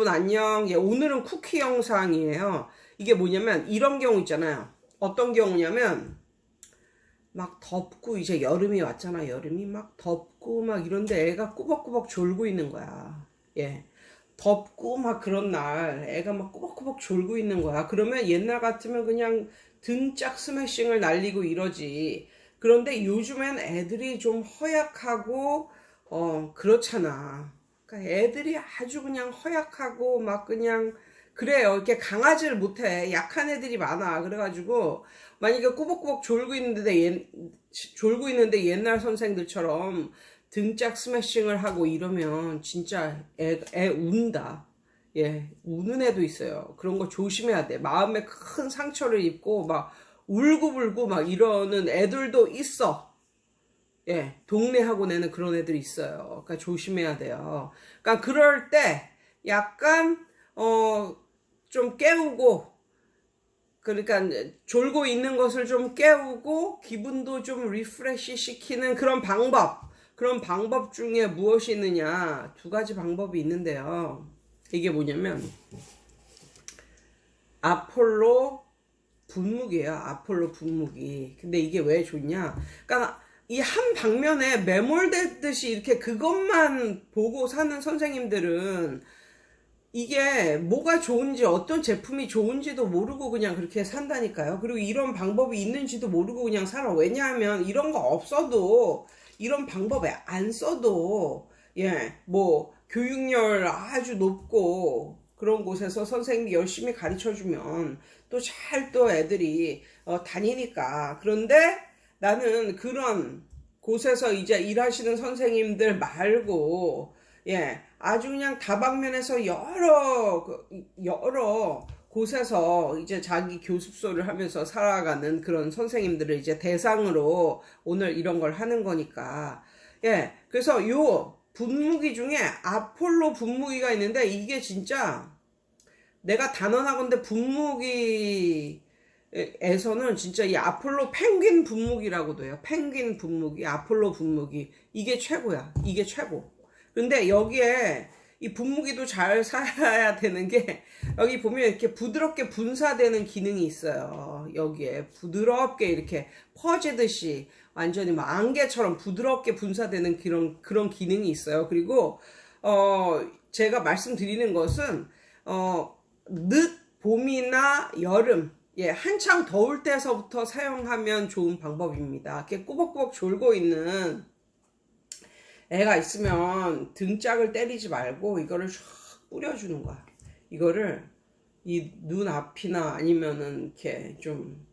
여러분 안녕. 예, 오늘은 쿠키 영상이에요. 이게 뭐냐면 이런 경우 있잖아요. 어떤 경우냐면 막 덥고 이제 여름이 왔잖아. 여름이 막 덥고 막 이런데 애가 꾸벅꾸벅 졸고 있는 거야. 예. 덥고 막 그런 날 애가 막 꾸벅꾸벅 졸고 있는 거야. 그러면 옛날 같으면 그냥 등짝 스매싱을 날리고 이러지. 그런데 요즘엔 애들이 좀 허약하고 어 그렇잖아. 그러니까 애들이 아주 그냥 허약하고 막 그냥 그래요. 이렇게 강하지를 못해. 약한 애들이 많아. 그래가지고 만약에 꾸벅꾸벅 졸고 있는데 옛, 졸고 있는데 옛날 선생들처럼 등짝 스매싱을 하고 이러면 진짜 애, 애 운다. 예, 우는 애도 있어요. 그런 거 조심해야 돼. 마음에 큰 상처를 입고 막 울고불고 막 이러는 애들도 있어. 예, 동네 학원에는 그런 애들이 있어요. 그러니까 조심해야 돼요. 그러니까 그럴 때 약간 어 좀 깨우고 그러니까 졸고 있는 것을 좀 깨우고 기분도 좀 리프레시 시키는 그런 방법. 그런 방법 중에 무엇이 있느냐? 두 가지 방법이 있는데요. 이게 뭐냐면 아폴로 분무기예요. 아폴로 분무기. 근데 이게 왜 좋냐? 그러니까 이 한 방면에 매몰되듯이 이렇게 그것만 보고 사는 선생님들은 이게 뭐가 좋은지 어떤 제품이 좋은지도 모르고 그냥 그렇게 산다니까요. 그리고 이런 방법이 있는지도 모르고 그냥 살아. 왜냐하면 이런 거 없어도 이런 방법에 안 써도 예, 뭐 교육열 아주 높고 그런 곳에서 선생님이 열심히 가르쳐 주면 또 잘또 애들이 어, 다니니까. 그런데 나는 그런 곳에서 이제 일하시는 선생님들 말고 예, 아주 그냥 다방면에서 여러 그, 여러 곳에서 이제 자기 교습소를 하면서 살아가는 그런 선생님들을 이제 대상으로 오늘 이런 걸 하는 거니까. 예, 그래서 요 분무기 중에 아폴로 분무기가 있는데 이게 진짜 내가 단언하건대 분무기 에서는 진짜 이 아폴로 펭귄 분무기라고도 해요. 펭귄 분무기, 아폴로 분무기. 이게 최고야. 이게 최고. 근데 여기에 이 분무기도 잘 사야 되는 게 여기 보면 이렇게 부드럽게 분사되는 기능이 있어요. 여기에 부드럽게 이렇게 퍼지듯이 완전히 막 안개처럼 부드럽게 분사되는 그런 그런 기능이 있어요. 그리고 어 제가 말씀드리는 것은 어늦 봄이나 여름 예, 한창 더울 때서부터 사용하면 좋은 방법입니다. 이렇게 꾸벅꾸벅 졸고 있는 애가 있으면 등짝을 때리지 말고 이거를 쫙 뿌려주는 거야. 이거를 이 눈 앞이나 아니면은 이렇게 좀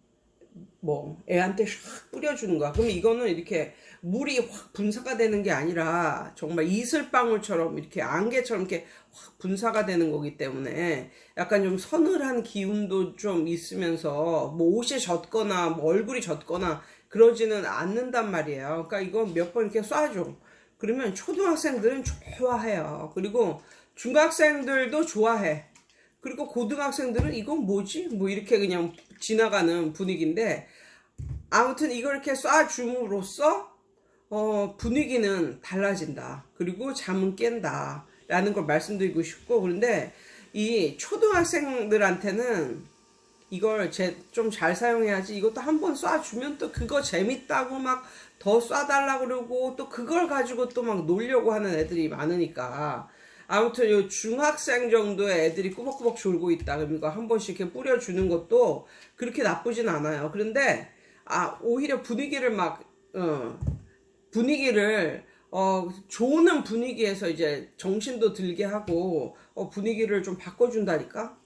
뭐 애한테 샥 뿌려주는 거야. 그럼 이거는 이렇게 물이 확 분사가 되는 게 아니라 정말 이슬방울처럼 이렇게 안개처럼 이렇게 확 분사가 되는 거기 때문에 약간 좀 서늘한 기운도 좀 있으면서 뭐 옷이 젖거나 뭐 얼굴이 젖거나 그러지는 않는단 말이에요. 그러니까 이거 몇 번 이렇게 쏴줘. 그러면 초등학생들은 좋아해요. 그리고 중학생들도 좋아해. 그리고 고등학생들은 이건 뭐지? 뭐 이렇게 그냥 지나가는 분위기인데 아무튼 이걸 이렇게 쏴줌으로써 어, 분위기는 달라진다. 그리고 잠은 깬다. 라는 걸 말씀드리고 싶고 그런데 이 초등학생들한테는 이걸 좀 잘 사용해야지 이것도 한 번 쏴주면 또 그거 재밌다고 막 더 쏴달라 그러고 또 그걸 가지고 또 막 놀려고 하는 애들이 많으니까 아무튼 요 중학생 정도의 애들이 꾸벅꾸벅 졸고 있다. 이거 한 번씩 이렇게 뿌려주는 것도 그렇게 나쁘진 않아요. 그런데 아 오히려 분위기를 막 어, 분위기를 어, 좋은 분위기에서 이제 정신도 들게 하고 어, 분위기를 좀 바꿔준다니까.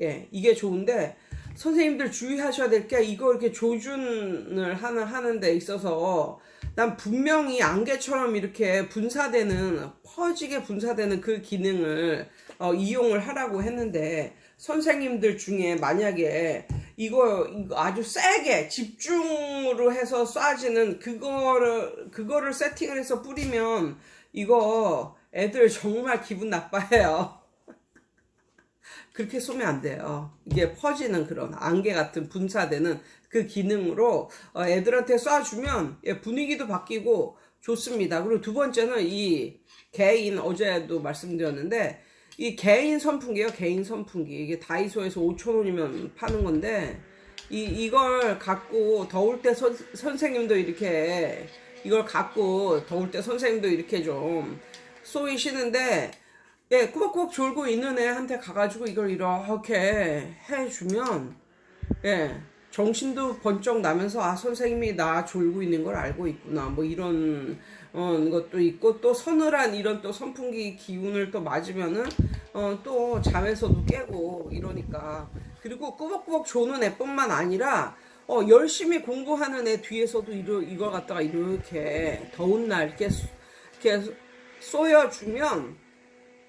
예, 이게 좋은데 선생님들 주의하셔야 될 게 이거 이렇게 조준을 하는 하는 데 있어서 난 분명히 안개처럼 이렇게 분사되는 퍼지게 분사되는 그 기능을 어, 이용을 하라고 했는데 선생님들 중에 만약에 이거, 이거 아주 세게 집중으로 해서 쏴지는 그거를 그거를 세팅을 해서 뿌리면 이거 애들 정말 기분 나빠해요. 그렇게 쏘면 안 돼요. 이게 퍼지는 그런 안개 같은 분사되는 그 기능으로 어, 애들한테 쏴주면 예, 분위기도 바뀌고 좋습니다. 그리고 두 번째는 이 개인 어제도 말씀드렸는데 이 개인 선풍기예요, 개인 선풍기. 이게 다이소에서 5,000원이면 파는 건데, 이, 이걸 갖고 더울 때 선, 선생님도 이렇게, 이걸 갖고 더울 때 선생님도 이렇게 좀 쏘이시는데, 예, 꾸벅꾸벅 졸고 있는 애한테 가가지고 이걸 이렇게 해주면, 예, 정신도 번쩍 나면서, 아, 선생님이 나 졸고 있는 걸 알고 있구나. 뭐 이런, 어, 것도 있고, 또 서늘한 이런 또 선풍기 기운을 또 맞으면은, 어, 또 잠에서도 깨고 이러니까. 그리고 꾸벅꾸벅 조는 애뿐만 아니라, 어, 열심히 공부하는 애 뒤에서도 이러, 이걸 갖다가 이렇게 더운 날 이렇게, 쏘- 이렇게 쏘여주면,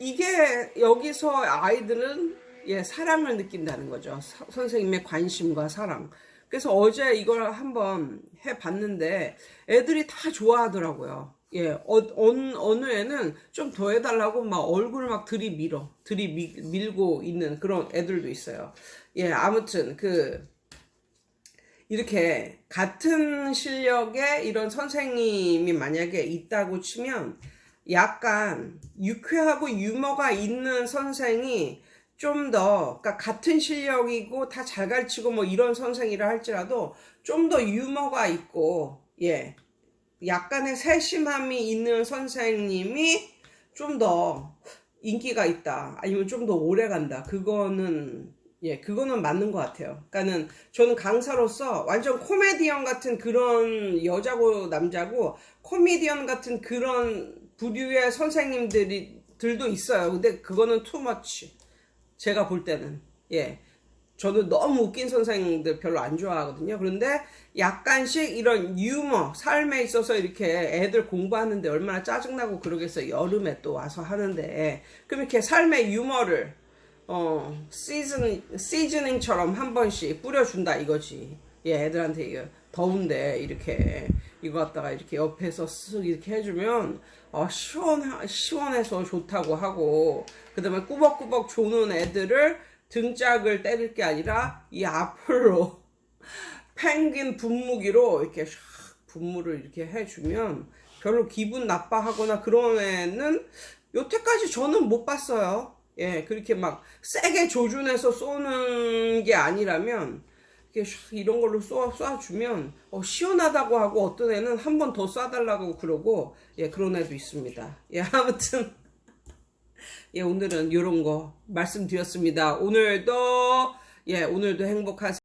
이게 여기서 아이들은 예, 사랑을 느낀다는 거죠. 사- 선생님의 관심과 사랑. 그래서 어제 이걸 한번 해봤는데 애들이 다 좋아하더라고요. 예, 어, 어느, 어느 애는 좀 더 해달라고 막 얼굴을 막 들이밀어, 들이밀고 있는 그런 애들도 있어요. 예, 아무튼 그, 이렇게 같은 실력의 이런 선생님이 만약에 있다고 치면 약간 유쾌하고 유머가 있는 선생이 좀 더, 그러니까 같은 실력이고 다 잘 가르치고 뭐 이런 선생이라 할지라도 좀 더 유머가 있고, 예, 약간의 세심함이 있는 선생님이 좀 더 인기가 있다. 아니면 좀 더 오래 간다. 그거는, 예, 그거는 맞는 것 같아요. 그러니까는 저는 강사로서 완전 코미디언 같은 그런 여자고 남자고 코미디언 같은 그런 부류의 선생님들이 들도 있어요. 근데 그거는 투머치. 제가 볼 때는. 예. 저는 너무 웃긴 선생님들 별로 안 좋아하거든요. 그런데 약간씩 이런 유머, 삶에 있어서 이렇게 애들 공부하는데 얼마나 짜증나고 그러겠어요. 여름에 또 와서 하는데. 그럼 이렇게 삶의 유머를, 어, 시즌, 시즈닝처럼 한 번씩 뿌려준다 이거지. 예, 애들한테 이거 더운데 이렇게 이거 갖다가 이렇게 옆에서 쓱 이렇게 해주면 어, 시원 시원해서 좋다고 하고 그다음에 꾸벅꾸벅 조는 애들을 등짝을 때릴 게 아니라 이 앞으로 펭귄 분무기로 이렇게 샥 분무를 이렇게 해주면 별로 기분 나빠하거나 그런 애는 여태까지 저는 못 봤어요. 예, 그렇게 막 세게 조준해서 쏘는 게 아니라면 이렇게 샥 이런 걸로 쏘, 쏴주면 어, 시원하다고 하고 어떤 애는 한 번 더 쏴달라고 그러고 예 그런 애도 있습니다. 예 아무튼 예 오늘은 이런 거 말씀드렸습니다. 오늘도 예 오늘도 행복하세요.